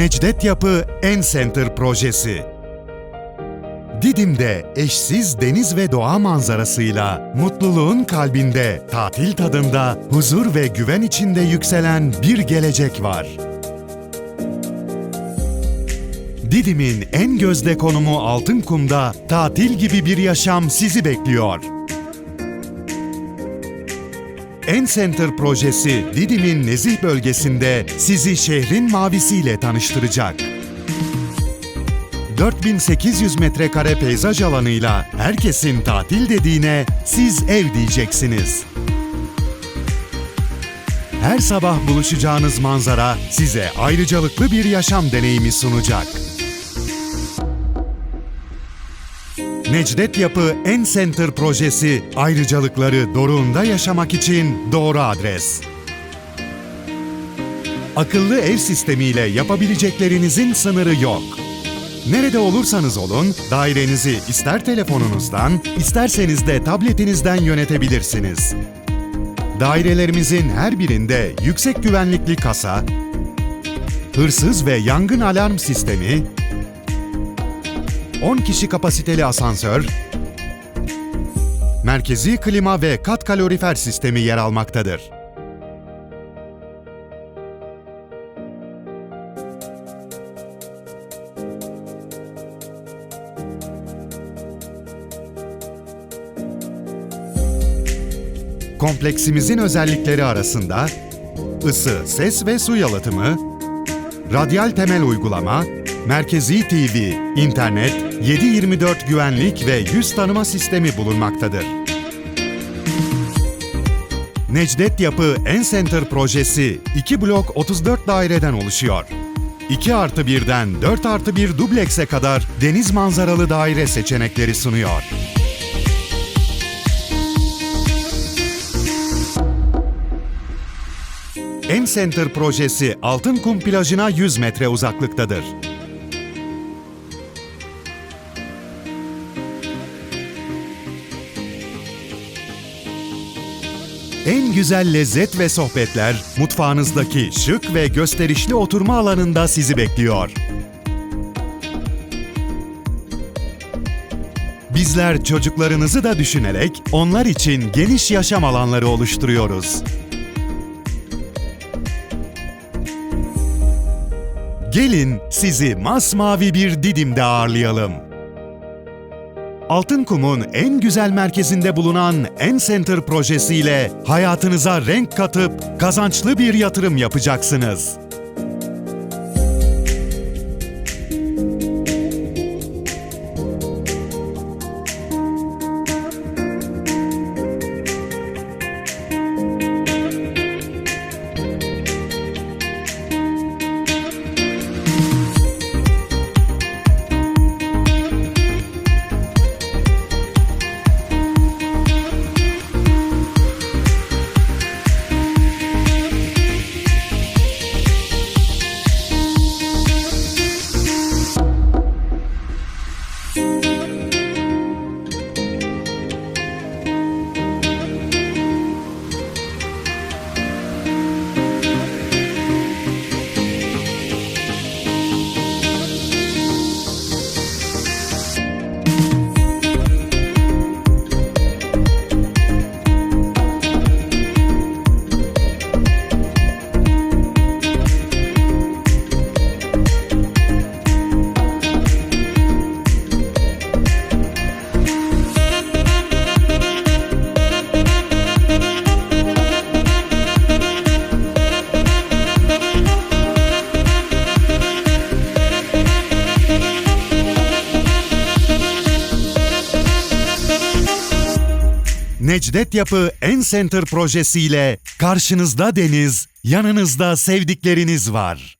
Necdet Yapı N-Center projesi. Didim'de eşsiz deniz ve doğa manzarasıyla mutluluğun kalbinde, tatil tadında, huzur ve güven içinde yükselen bir gelecek var. Didim'in en gözde konumu Altınkum'da tatil gibi bir yaşam sizi bekliyor. N-Center projesi Didim'in nezih bölgesinde sizi şehrin mavisiyle tanıştıracak. 4800 metrekare peyzaj alanıyla herkesin tatil dediğine siz ev diyeceksiniz. Her sabah buluşacağınız manzara size ayrıcalıklı bir yaşam deneyimi sunacak. Necdet Yapı N-Center projesi ayrıcalıkları doruğunda yaşamak için doğru adres. Akıllı ev sistemiyle yapabileceklerinizin sınırı yok. Nerede olursanız olun, dairenizi ister telefonunuzdan, isterseniz de tabletinizden yönetebilirsiniz. Dairelerimizin her birinde yüksek güvenlikli kasa, hırsız ve yangın alarm sistemi, 10 kişi kapasiteli asansör, merkezi klima ve kat kalorifer sistemi yer almaktadır. Kompleksimizin özellikleri arasında ısı, ses ve su yalıtımı, radyal temel uygulama, merkezi TV, internet, 7/24 güvenlik ve yüz tanıma sistemi bulunmaktadır. Necdet Yapı N-Center projesi 2 blok 34 daireden oluşuyor. 2 artı 1'den 4 artı 1 dublekse kadar deniz manzaralı daire seçenekleri sunuyor. N-Center projesi Altınkum plajına 100 metre uzaklıktadır. En güzel lezzet ve sohbetler mutfağınızdaki şık ve gösterişli oturma alanında sizi bekliyor. Bizler çocuklarınızı da düşünerek onlar için geniş yaşam alanları oluşturuyoruz. Gelin sizi masmavi bir Didim'de ağırlayalım. Altınkum'un en güzel merkezinde bulunan N-Center projesiyle hayatınıza renk katıp kazançlı bir yatırım yapacaksınız. Necdet Yapı N-Center projesiyle karşınızda deniz, yanınızda sevdikleriniz var.